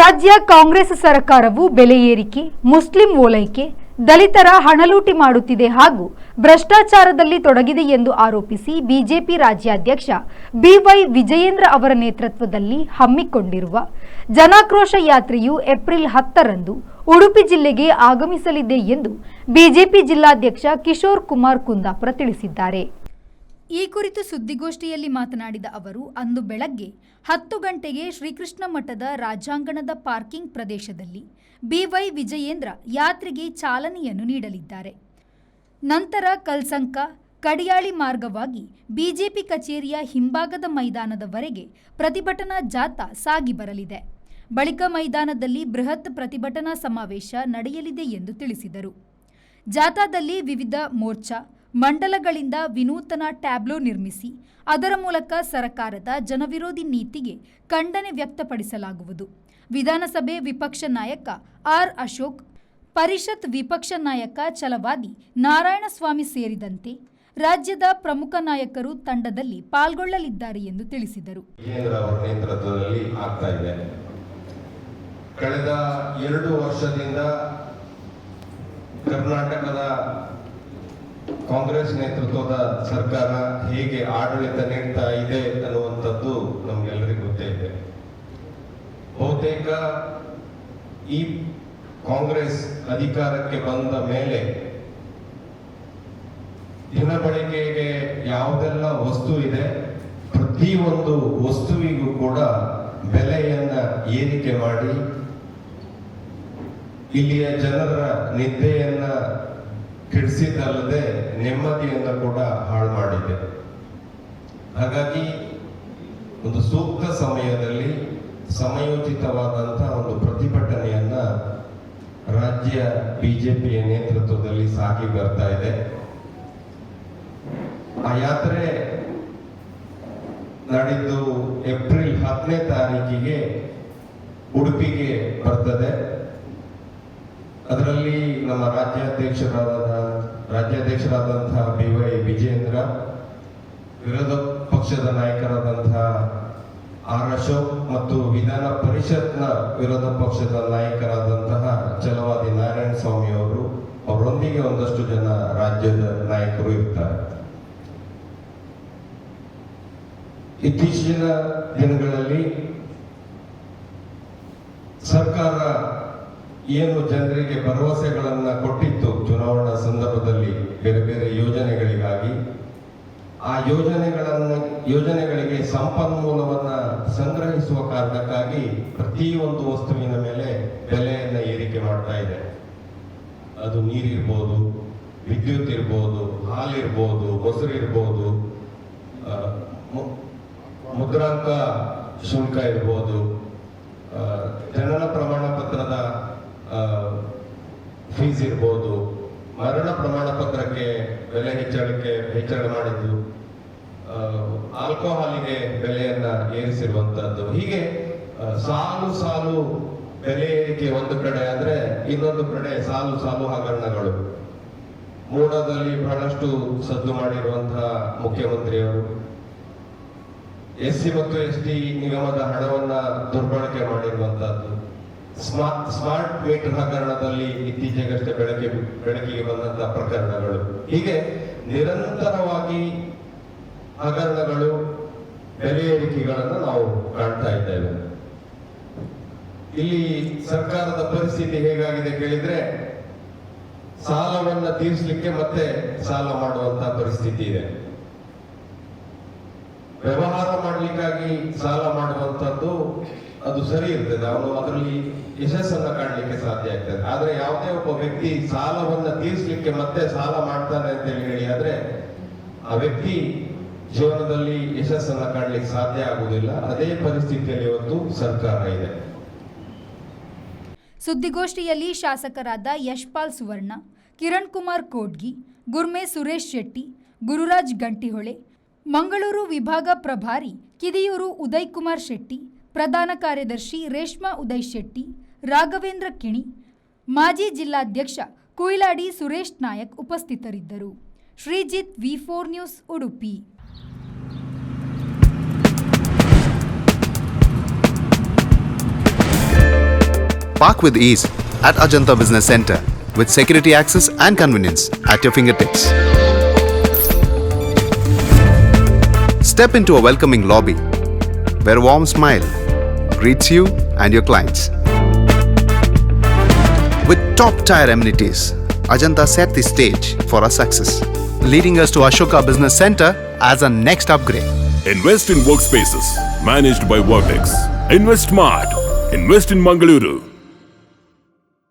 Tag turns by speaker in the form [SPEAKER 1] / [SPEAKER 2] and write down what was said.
[SPEAKER 1] ರಾಜ್ಯ ಕಾಂಗ್ರೆಸ್ ಸರ್ಕಾರವು ಬೆಲೆ ಏರಿಕೆ, ಮುಸ್ಲಿಂ ಓಲೈಕೆ, ದಲಿತರ ಹಣಲೂಟಿ ಮಾಡುತ್ತಿದೆ ಹಾಗೂ ಭ್ರಷ್ಟಾಚಾರದಲ್ಲಿ ತೊಡಗಿದೆ ಎಂದು ಆರೋಪಿಸಿ ಬಿಜೆಪಿ ರಾಜ್ಯಾಧ್ಯಕ್ಷ ಬಿವೈ ವಿಜಯೇಂದ್ರ ಅವರ ನೇತೃತ್ವದಲ್ಲಿ ಹಮ್ಮಿಕೊಂಡಿರುವ ಜನಾಕ್ರೋಶ ಯಾತ್ರೆಯು ಏಪ್ರಿಲ್ ಹತ್ತರಂದು ಉಡುಪಿ ಜಿಲ್ಲೆಗೆ ಆಗಮಿಸಲಿದೆ ಎಂದು ಬಿಜೆಪಿ ಜಿಲ್ಲಾಧ್ಯಕ್ಷ ಕಿಶೋರ್ ಕುಮಾರ್ ಕುಂದಾಪುರ ತಿಳಿಸಿದ್ದಾರೆ. ಈ ಕುರಿತು ಸುದ್ದಿಗೋಷ್ಠಿಯಲ್ಲಿ ಮಾತನಾಡಿದ ಅವರು, ಅಂದು ಬೆಳಗ್ಗೆ ಹತ್ತು ಗಂಟೆಗೆ ಶ್ರೀಕೃಷ್ಣ ಮಠದ ರಾಜಾಂಗಣದ ಪಾರ್ಕಿಂಗ್ ಪ್ರದೇಶದಲ್ಲಿ ಬಿವೈ ವಿಜಯೇಂದ್ರ ಯಾತ್ರೆಗೆ ಚಾಲನೆಯನ್ನು ನೀಡಲಿದ್ದಾರೆ. ನಂತರ ಕಲ್ಸಂಕ, ಕಡಿಯಾಳಿ ಮಾರ್ಗವಾಗಿ ಬಿಜೆಪಿ ಕಚೇರಿಯ ಹಿಂಭಾಗದ ಮೈದಾನದವರೆಗೆ ಪ್ರತಿಭಟನಾ ಜಾಥಾ ಸಾಗಿ ಬರಲಿದೆ. ಬಳಿಕ ಮೈದಾನದಲ್ಲಿ ಬೃಹತ್ ಪ್ರತಿಭಟನಾ ಸಮಾವೇಶ ನಡೆಯಲಿದೆ ಎಂದು ತಿಳಿಸಿದರು. ಜಾಥಾದಲ್ಲಿ ವಿವಿಧ ಮೋರ್ಚಾ ಮಂಡಲಗಳಿಂದ ವಿನೂತನ ಟ್ಯಾಬ್ಲೋ ನಿರ್ಮಿಸಿ, ಅದರ ಮೂಲಕ ಸರಕಾರದ ಜನವಿರೋಧಿ ನೀತಿಗೆ ಖಂಡನೆ ವ್ಯಕ್ತಪಡಿಸಲಾಗುವುದು. ವಿಧಾನಸಭೆ ವಿಪಕ್ಷ ನಾಯಕ ಆರ್ ಅಶೋಕ್, ಪರಿಷತ್ ವಿಪಕ್ಷ ನಾಯಕ ಛಲವಾದಿ ನಾರಾಯಣಸ್ವಾಮಿ ಸೇರಿದಂತೆ ರಾಜ್ಯದ ಪ್ರಮುಖ ನಾಯಕರು ತಂಡದಲ್ಲಿ ಪಾಲ್ಗೊಳ್ಳಲಿದ್ದಾರೆ ಎಂದು ತಿಳಿಸಿದರು.
[SPEAKER 2] ಕಳೆದ ಎರಡು ವರ್ಷದಿಂದ ಕರ್ನಾಟಕದ ಕಾಂಗ್ರೆಸ್ ನೇತೃತ್ವದ ಸರ್ಕಾರ ಹೇಗೆ ಆಡಳಿತ ನೀಡ್ತಾ ಇದೆ ಅನ್ನುವಂಥದ್ದು ನಮ್ಗೆಲ್ಲರಿಗೂ ಗೊತ್ತೇ ಇದೆ. ಬಹುತೇಕ ಈ ಕಾಂಗ್ರೆಸ್ ಅಧಿಕಾರಕ್ಕೆ ಬಂದ ಮೇಲೆ ದಿನಬಳಕೆಗೆ ಯಾವುದೆಲ್ಲ ವಸ್ತು ಇದೆ, ಪ್ರತಿಯೊಂದು ವಸ್ತುವಿಗೂ ಕೂಡ ಬೆಲೆಯನ್ನ ಏರಿಕೆ ಮಾಡಿ ಇಲ್ಲಿಯ ಜನರ ನಿದ್ದೆಯನ್ನ ಕೆಡಿಸಿದ್ದಲ್ಲದೆ ನೆಮ್ಮದಿಯನ್ನು ಕೂಡ ಹಾಳು ಮಾಡಿದೆ ಹಾಗಾಗಿ ಒಂದು ಸೂಕ್ತ ಸಮಯದಲ್ಲಿ ಸಮಯೋಚಿತವಾದಂತಹ ಒಂದು ಪ್ರತಿಭಟನೆಯನ್ನ ರಾಜ್ಯ ಬಿಜೆಪಿಯ ನೇತೃತ್ವದಲ್ಲಿ ಸಾಗಿ ಬರ್ತಾ ಇದೆ. ಆ ಯಾತ್ರೆ ನಾಡಿದ್ದು ಏಪ್ರಿಲ್ ಹತ್ತನೇ ತಾರೀಕಿಗೆ ಉಡುಪಿಗೆ ಬರ್ತದೆ. ಅದರಲ್ಲಿ ನಮ್ಮ ರಾಜ್ಯಾಧ್ಯಕ್ಷರಾದ, ರಾಜ್ಯಾಧ್ಯಕ್ಷರಾದಂತಹ ಬಿ ವೈ ವಿಜೇಂದ್ರ ವಿರೋಧ ಪಕ್ಷದ ನಾಯಕರಾದಂತಹ ಆರ್ ಅಶೋಕ್ ಮತ್ತು ವಿಧಾನ ಪರಿಷತ್ನ ವಿರೋಧ ಪಕ್ಷದ ನಾಯಕರಾದಂತಹ ಛಲವಾದಿ ನಾರಾಯಣ ಸ್ವಾಮಿ ಅವರು, ಅವರೊಂದಿಗೆ ಒಂದಷ್ಟು ಜನ ರಾಜ್ಯದ ನಾಯಕರು ಇರ್ತಾರೆ. ಇತ್ತೀಚಿನ ದಿನಗಳಲ್ಲಿ ಸರ್ಕಾರ ಏನು ಜನರಿಗೆ ಭರವಸೆಗಳನ್ನು ಕೊಟ್ಟಿತ್ತು ಚುನಾವಣಾ ಸಂದರ್ಭದಲ್ಲಿ ಬೇರೆ ಬೇರೆ ಯೋಜನೆಗಳಿಗಾಗಿ, ಆ ಯೋಜನೆಗಳನ್ನು, ಯೋಜನೆಗಳಿಗೆ ಸಂಪನ್ಮೂಲವನ್ನು ಸಂಗ್ರಹಿಸುವ ಕಾರಣಕ್ಕಾಗಿ ಪ್ರತಿಯೊಂದು ವಸ್ತುವಿನ ಮೇಲೆ ಬೆಲೆಯನ್ನು ಏರಿಕೆ ಮಾಡ್ತಾ ಇದೆ. ಅದು ನೀರಿರ್ಬೋದು, ವಿದ್ಯುತ್ ಇರ್ಬೋದು, ಹಾಲಿರ್ಬೋದು ಮೊಸರು ಇರ್ಬೋದು ಮುದ್ರಾಂಕ ಶುಲ್ಕ ಇರ್ಬೋದು ಜನನ ಪ್ರಮಾಣ ಪತ್ರದ ಫೀಸ್ ಇರ್ಬೋದು. ಮರಣ ಪ್ರಮಾಣ ಪತ್ರಕ್ಕೆ ಬೆಲೆ ಹೆಚ್ಚಳಕ್ಕೆ ಹೆಚ್ಚಳ ಮಾಡಿದ್ದು ಆಲ್ಕೋಹಾಲಿಗೆ ಬೆಲೆಯನ್ನ ಏರಿಸಿರುವಂತಹದ್ದು. ಹೀಗೆ ಸಾಲು ಸಾಲು ಬೆಲೆ ಏರಿಕೆ ಒಂದು ಕಡೆ ಆದ್ರೆ ಇನ್ನೊಂದು ಕಡೆ ಸಾಲು ಸಾಲು ಹಗರಣಗಳು. ಮೂಡದಲ್ಲಿ ಬಹಳಷ್ಟು ಸದ್ದು ಮಾಡಿರುವಂತಹ ಮುಖ್ಯಮಂತ್ರಿಯವರು. ಎಸ್ ಸಿ ಮತ್ತು ಎಸ್ ಟಿ ನಿಗಮದ ಹಣವನ್ನ ದುರ್ಬಳಕೆ ಮಾಡಿರುವಂತಹದ್ದು. ಸ್ಮಾರ್ಟ್ ಸ್ಮಾರ್ಟ್ ಮೀಟರ್ ಹಗರಣದಲ್ಲಿ ಇತ್ತೀಚೆಗಷ್ಟೇ ಬೆಳಕಿಗೆ ಬೆಳಕಿಗೆ ಬಂದಂತಹ ಪ್ರಕರಣಗಳು. ಹೀಗೆ ನಿರಂತರವಾಗಿ ಹಗರಣಗಳು ಬೆಲೆ ಏರಿಕೆಗಳನ್ನು ನಾವು ಕಾಣ್ತಾ ಇದ್ದೇವೆ. ಇಲ್ಲಿ ಸರ್ಕಾರದ ಪರಿಸ್ಥಿತಿ ಹೇಗಾಗಿದೆ ಕೇಳಿದ್ರೆ, ಸಾಲವನ್ನ ತೀರಿಸಲಿಕ್ಕೆ ಮತ್ತೆ ಸಾಲ ಮಾಡುವಂತ ಪರಿಸ್ಥಿತಿ ಇದೆ. ವ್ಯವಹಾರ ಮಾಡಲಿಕ್ಕಾಗಿ ಸಾಲ ಮಾಡುವಂತದ್ದು ಅದು ಸರಿ ಇರ್ತದೆ. ಅವನು ಅದರಲ್ಲಿ ಯಶಸ್ಸನ್ನ ಕಾಣಲಿಕ್ಕೆ ಸಾಧ್ಯ ಆಗ್ತದೆ. ಆದ್ರೆ ಯಾವುದೇ ಒಬ್ಬ ವ್ಯಕ್ತಿ ಸಾಲವನ್ನ ತೀರಿಸಲಿಕ್ಕೆ ಮತ್ತೆ ಸಾಲ ಮಾಡ್ತಾನೆ ಅಂತ ಹೇಳಿ ಆದ್ರೆ ಆ ವ್ಯಕ್ತಿ ಜೀವನದಲ್ಲಿ ಯಶಸ್ಸನ್ನ ಕಾಣಲಿಕ್ಕೆ ಸಾಧ್ಯ ಆಗುವುದಿಲ್ಲ. ಅದೇ ಪರಿಸ್ಥಿತಿಯಲ್ಲಿ ಇವತ್ತು ಸರ್ಕಾರ ಇದೆ.
[SPEAKER 1] ಸುದ್ದಿಗೋಷ್ಠಿಯಲ್ಲಿ ಶಾಸಕರಾದ ಯಶ್ಪಾಲ್ ಸುವರ್ಣ, ಕಿರಣ್ ಕುಮಾರ್ ಕೋಡ್ಗಿ, ಗುರ್ಮೆ ಸುರೇಶ್ ಶೆಟ್ಟಿ, ಗುರುರಾಜ್ ಗಂಟಿಹೊಳೆ, ಮಂಗಳೂರು ವಿಭಾಗ ಪ್ರಭಾರಿ ಕಿದಿಯೂರು ಉದಯ್ ಕುಮಾರ್ ಶೆಟ್ಟಿ ಪ್ರಧಾನ ಕಾರ್ಯದರ್ಶಿ ರೇಷ್ಮಾ ಉದಯ್ ಶೆಟ್ಟಿ ರಾಘವೇಂದ್ರ ಕಿಣಿ ಮಾಜಿ ಜಿಲ್ಲಾಧ್ಯಕ್ಷ ಕುಯಿಲಾಡಿ ಸುರೇಶ್ ನಾಯಕ್ ಉಪಸ್ಥಿತರಿದ್ದರು Sreejith V four news Udupi
[SPEAKER 3] Park with ease at Ajanta Business Center with security access and convenience at your fingertips. Step into a welcoming lobby where a warm smile greets you and your clients. With top tier amenities, Ajanta set the stage for our success, leading us to Ashoka Business Center as a next upgrade.
[SPEAKER 4] Invest in workspaces managed by Vortex. Invest smart. Invest in Mangaluru.